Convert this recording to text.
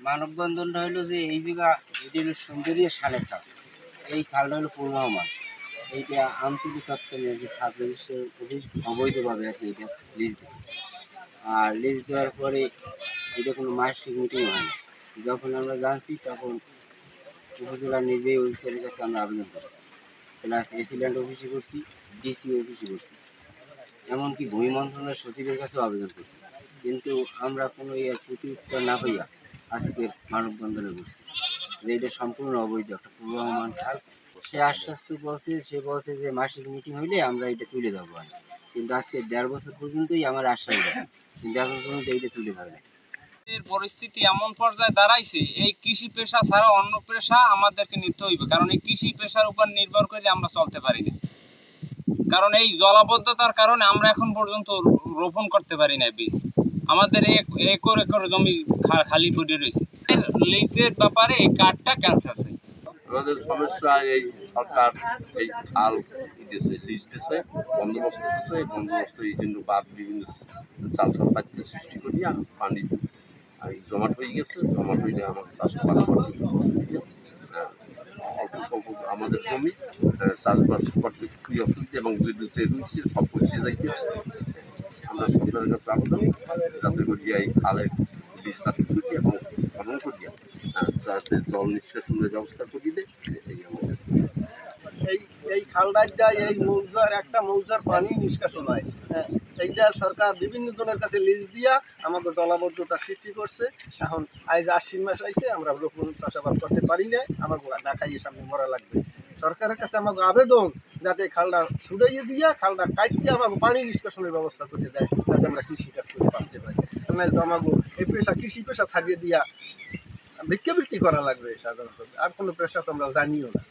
মানববন্ধনটা হলো যে এই জায়গা এটি হলো সুন্দরী সালের খাল এই খালটা হলো পূর্বাহমান এইটা আন্তরিক তত্ত্ব নিয়ে যে সাব রেজিস্ট্রার অফিস অবৈধভাবে আর কি এটা লিজ দিচ্ছে আর লিজ দেওয়ার পরে এটা কোনো মাসিক মিটিং হয় না। যখন আমরা জানছি, তখন উপজেলা নির্বাহী অফিসারের কাছে আমরা আবেদন করছি। প্লাস এসি ল্যান্ড অফিসে করছি ডিসি অফিসে করছি। এমনকি ভূমি মন্ত্রণালয়ের সচিবের কাছেও আবেদন করছি। কিন্তু আমরা কোনো এর প্রতি উত্তর না পাইয়া আজকের মানববন্ধনে বসছি যে এটা সম্পূর্ণ অবৈধ, একটা পূর্বমান খাল। সে আশ্বাস তো বলছে, সে বলছে যে মাসিক মিটিং হইলে আমরা এটা তুলে আর কিন্তু আজকে দেড় বছর পর্যন্তই আমার আশ্বাস দেয়। কিন্তু এখন পর্যন্ত এইটা তুলে ধরে পরিস্থিতি এমন পর্যায়ে দাঁড়াইছে, এই কৃষি পেশা ছাড়া অন্য পেশা আমাদেরকে নিতে হইবে। কারণ এই কৃষি পেশার উপর নির্ভর করে আমরা চলতে পারি না। কারণ এই জলাবদ্ধতার কারণে আমরা এখন পর্যন্ত রোপণ করতে পারি না বীজ। আমাদের এক- একর একর জমি খালি পড়ে রয়েছে। লিজের ব্যাপারে এই কার্ডটা ক্যান্সার আছে? আমাদের সমস্যা, এই সরকার এই খাল দিয়েছে লিজ দিয়েছে বন্দোবস্ত দিয়েছে এই বন্দোবস্ত এই জন্য বাদ বিভিন্ন চাল বাড়িতে সৃষ্টি করিয়া পানি এই জমাট হয়ে গেছে। জমাট হইলে আমাদের চাষাবাদ করতে অসুবিধা অল্প স্বল্প আমাদের জমি চাষবাস করতে খুবই অসুবিধা? এবং যেগুলোতে রয়েছে সব পচে যাইতেছে। আমরা সরকারের কাছে আবেদন, যাতে করিয়া এই খালের লিজ বাতিল করিয়া এবং খনন করিয়া যাতে জল নিষ্কাশনের ব্যবস্থা করিয়ে দেয় এই আমাদের। এই এই খালটার যায়, এই মৌজার একটা মৌজার পানি নিষ্কাশন হয়। হ্যাঁ এইটা সরকার বিভিন্ন জনের কাছে লিজ দিয়া আমাদের জলাবদ্ধতা সৃষ্টি করছে। এখন আজ আশ্বিন মাস আইছে, আমরা রোপণ চাষাবাদ করতে পারি না আমাকে না খাইয়ে সামনে মরা লাগবে। সরকারের কাছে আমাকে আবেদন যাতে খালটা ছুড়াইয়ে দিয়া খালটা কাটিয়ে আবার পানি নিষ্কাশনের ব্যবস্থা করে দেয়, যাতে আমরা কৃষি কাজ করে বাঁচতে পারি। নাহলে তো আমাকে এই পেশা, কৃষি পেশা ছাড়িয়ে দিয়া ভিক্ষাবৃত্তি করা লাগবে সাধারণত। আর কোনো পেশা তো আমরা জানিও না।